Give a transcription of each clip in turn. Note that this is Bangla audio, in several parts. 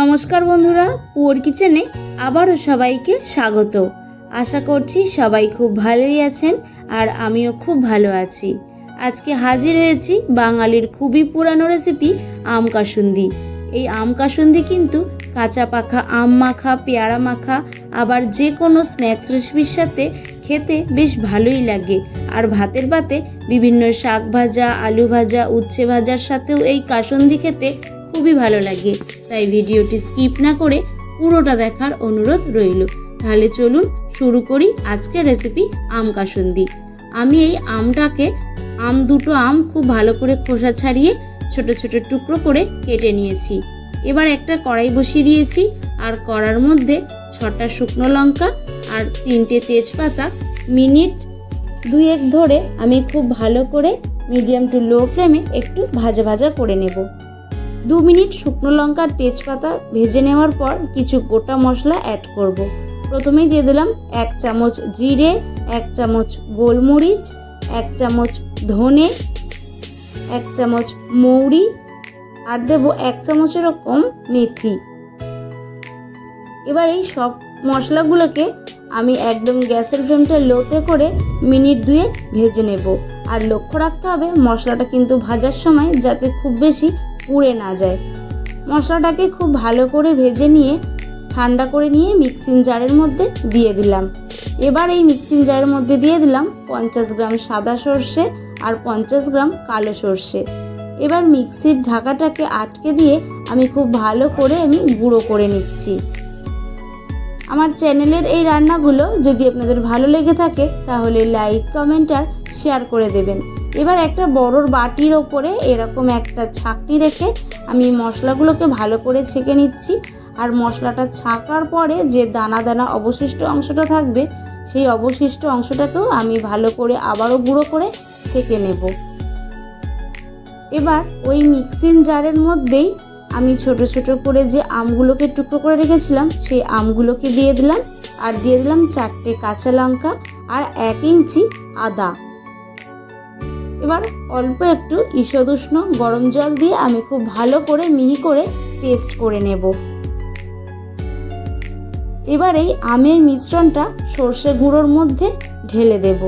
নমস্কার বন্ধুরা, পুয়ার কিচেনে আবারও সবাইকে স্বাগত। আশা করছি সবাই খুব ভালোই আছেন আর আমিও খুব ভালো আছি। আজকে হাজির হয়েছি বাঙালির খুবই পুরানো রেসিপি আম কাসুন্দি। এই আম কাসুন্দি কিন্তু কাঁচা পাখা আম মাখা, পেয়ারা মাখা, আবার যে কোনো স্ন্যাক্স রেসিপির সাথে খেতে বেশ ভালোই লাগে। আর ভাতের পাতে বিভিন্ন শাক ভাজা, আলু ভাজা, উচ্ছে ভাজার সাথেও এই কাসুন্দি খেতে খুবই ভালো লাগে। তাই ভিডিওটি স্কিপ না করে পুরোটা দেখার অনুরোধ রইল। তাহলে চলুন শুরু করি আজকের রেসিপি আম কাসুন্দি। আমি এই আমটাকে, আম দুটো আম খুব ভালো করে খোসা ছাড়িয়ে ছোট ছোট টুকরো করে কেটে নিয়েছি। এবার একটা কড়াই বসিয়ে দিয়েছি আর কড়ার মধ্যে ছটা শুকনো লঙ্কা আর তিনটে তেজপাতা মিনিট দুই এক ধরে আমি খুব ভালো করে মিডিয়াম টু লো ফ্লেমে একটু ভাজা ভাজা করে নেব। দু মিনিট শুকনো লঙ্কার তেজপাতা ভেজে নেওয়ার পর কিছু গোটা মশলা অ্যাড করব। প্রথমেই দিয়ে দিলাম এক চামচ জিরে, এক চামচ গোলমরিচ, এক চামচ ধনে, এক চামচ মৌরি আর দেবো এক চামচেরও কম মেথি এবার এই সব মশলাগুলোকে আমি একদম গ্যাসের ফ্লেমটা লোতে করে মিনিট দুয়ে ভেজে নেব আর লক্ষ্য রাখতে হবে মশলাটা কিন্তু ভাজার সময় যাতে খুব বেশি পুড়ে না যায়। মশলাটাকে খুব ভালো করে ভেজে নিয়ে, ঠান্ডা করে নিয়ে মিক্সিং জারের মধ্যে দিয়ে দিলাম। এবার এই মিক্সিং জারের মধ্যে দিয়ে দিলাম পঞ্চাশ গ্রাম সাদা সর্ষে আর পঞ্চাশ গ্রাম কালো সর্ষে। এবার মিক্সির ঢাকাটাকে আটকে দিয়ে আমি খুব ভালো করে আমি গুঁড়ো করে নিচ্ছি। আমার চ্যানেলের এই রান্নাগুলো যদি আপনাদের ভালো লেগে থাকে, তাহলে লাইক কমেন্ট আর শেয়ার করে দেবেন। এবার একটা বড়োর বাটির ওপরে এরকম একটা ছাকনি রেখে আমি মশলাগুলোকে ভালো করে ছেঁকে নিচ্ছি। আর মশলাটা ছাকার পরে যে দানা দানা অবশিষ্ট অংশটা থাকবে, সেই অবশিষ্ট অংশটাকেও আমি ভালো করে আবারও গুঁড়ো করে ছেঁকে নেব। এবার ওই মিক্সিং জারের মধ্যেই আমি ছোট ছোট করে যে আমগুলোকে টুকরো করে রেখেছিলাম, সেই আমগুলোকে দিয়ে দিলাম। আর দিয়ে দিলাম চারটে কাঁচা লঙ্কা আর এক ইঞ্চি আদা। এবার অল্প একটু ঈষদুষ্ণ গরম জল দিয়ে আমি খুব ভালো করে মিহি করে পেস্ট করে নেব। এবার এই আমের মিশ্রণটা সর্ষে গুঁড়োর মধ্যে ঢেলে দেব।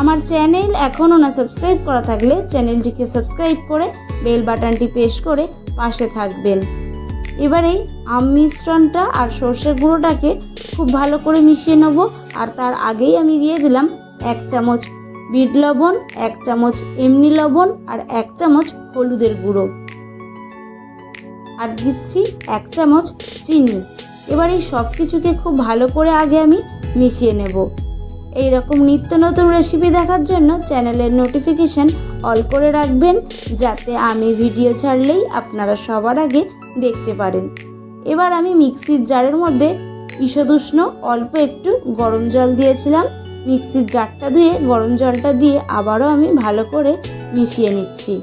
আমার চ্যানেল এখনও না সাবস্ক্রাইব করা থাকলে চ্যানেলটিকে সাবস্ক্রাইব করে বেল বাটনটি প্রেস করে পাশে থাকবেন। এবার এই আম মিশ্রণটা আর সর্ষে গুঁড়োটাকে খুব ভালো করে মিশিয়ে নেব আর তার আগেই আমি দিয়ে দিলাম এক চামচ বিট লবণ, এক চামচ এমনি লবণ আর এক চামচ হলুদের গুঁড়ো। আর দিচ্ছি এক চামচ চিনি। এবার এই সব কিছুকে খুব ভালো করে আগে আমি মিশিয়ে নেব। এই রকম নিত্য নতুন রেসিপি দেখার জন্য চ্যানেলের নোটিফিকেশান অল করে রাখবেন, যাতে আমি ভিডিও ছাড়লেই আপনারা সবার আগে দেখতে পারেন। এবার আমি মিক্সির জারের মধ্যে ঈষদুষ্ণ অল্প একটু গরম জল দিয়েছিলাম। মিক্সির জারটা ধুয়ে, গরম জলটা দিয়ে আবারও আমি ভালো করে মিশিয়ে নিচ্ছি।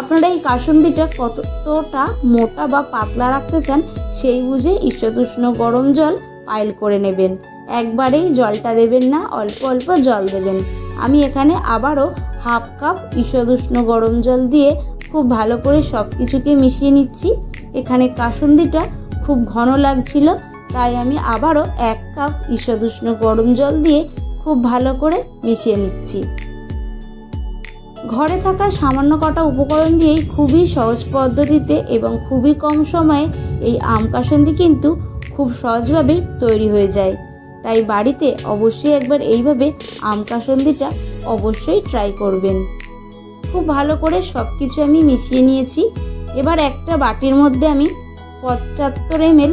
আপনারা এই কাসুন্দিটা কতটা মোটা বা পাতলা রাখতে চান, সেই বুঝে ঈষদুষ্ণ গরম জল পাইল করে নেবেন। একবারেই জলটা দেবেন না, অল্প অল্প জল দেবেন। আমি এখানে আবারও হাফ কাপ ঈষদুষ্ণ গরম জল দিয়ে খুব ভালো করে সব কিছুকে মিশিয়ে নিচ্ছি। এখানে কাসুন্দিটা খুব ঘন লাগছিল, তাই আমি আবারও এক কাপ উষ্ণ গরম জল দিয়ে খুব ভালো করে মিশিয়ে নিচ্ছি। ঘরে থাকা সামান্য কটা উপকরণ দিয়েই খুবই সহজ পদ্ধতিতে এবং খুবই কম সময়ে এই আম কাসন্দি কিন্তু খুব সহজভাবেই তৈরি হয়ে যায়। তাই বাড়িতে অবশ্যই একবার এইভাবে আম কাসন্দিটা অবশ্যই ট্রাই করবেন। খুব ভালো করে সব কিছু আমি মিশিয়ে নিয়েছি। এবার একটা বাটির মধ্যে আমি পঁচাত্তর এমএল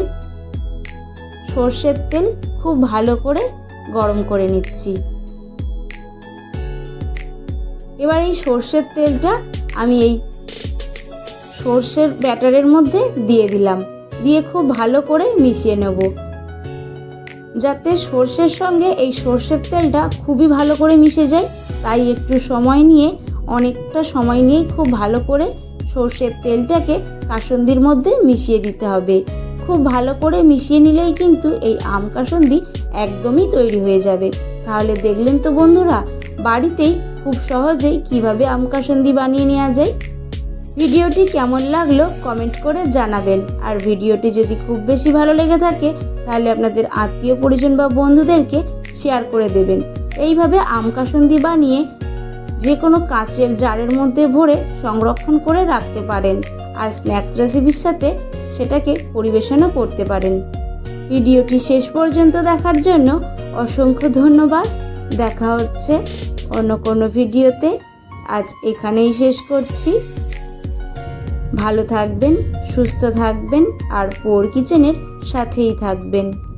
সর্ষের তেল খুব ভালো করে গরম করে নিচ্ছি। এবার এই সর্ষের তেলটা আমি এই সর্ষের ব্যাটারের মধ্যে দিয়ে দিলাম। দিয়ে খুব ভালো করে মিশিয়ে নেব। যাতে সর্ষের সঙ্গে এই সর্ষের তেলটা খুবই ভালো করে মিশে যায়, তাই একটু সময় নিয়ে, অনেকটা সময় নিয়েই খুব ভালো করে সর্ষের তেলটাকে কাসন্দির মধ্যে মিশিয়ে দিতে হবে। খুব ভালো করে মিশিয়ে নিলেই কিন্তু এই আম কাসন্দি একদমই তৈরি হয়ে যাবে। তাহলে দেখলেন তো বন্ধুরা, বাড়িতেই খুব সহজেই কীভাবে আম কাসন্দি বানিয়ে নেওয়া যায়। ভিডিওটি কেমন লাগল কমেন্ট করে জানাবেন। আর ভিডিওটি যদি খুব বেশি ভালো লেগে থাকে, তাহলে আপনাদের আত্মীয় পরিজন বা বন্ধুদেরকে শেয়ার করে দেবেন। এইভাবে আম কাসুন্দি বানিয়ে যে কোনো কাচের জারের মধ্যে ভরে সংরক্ষণ করে রাখতে পারেন। আর স্ন্যাক্স রেসিপির সাথে সেটাকে পরিবেশনও করতে পারেন। ভিডিওটি শেষ পর্যন্ত দেখার জন্য অসংখ্য ধন্যবাদ। দেখা হচ্ছে অন্য কোনো ভিডিওতে। আজ এখানেই শেষ করছি। ভালো থাকবেন, সুস্থ থাকবেন, আর পোর কিচেনের সাথেই থাকবেন।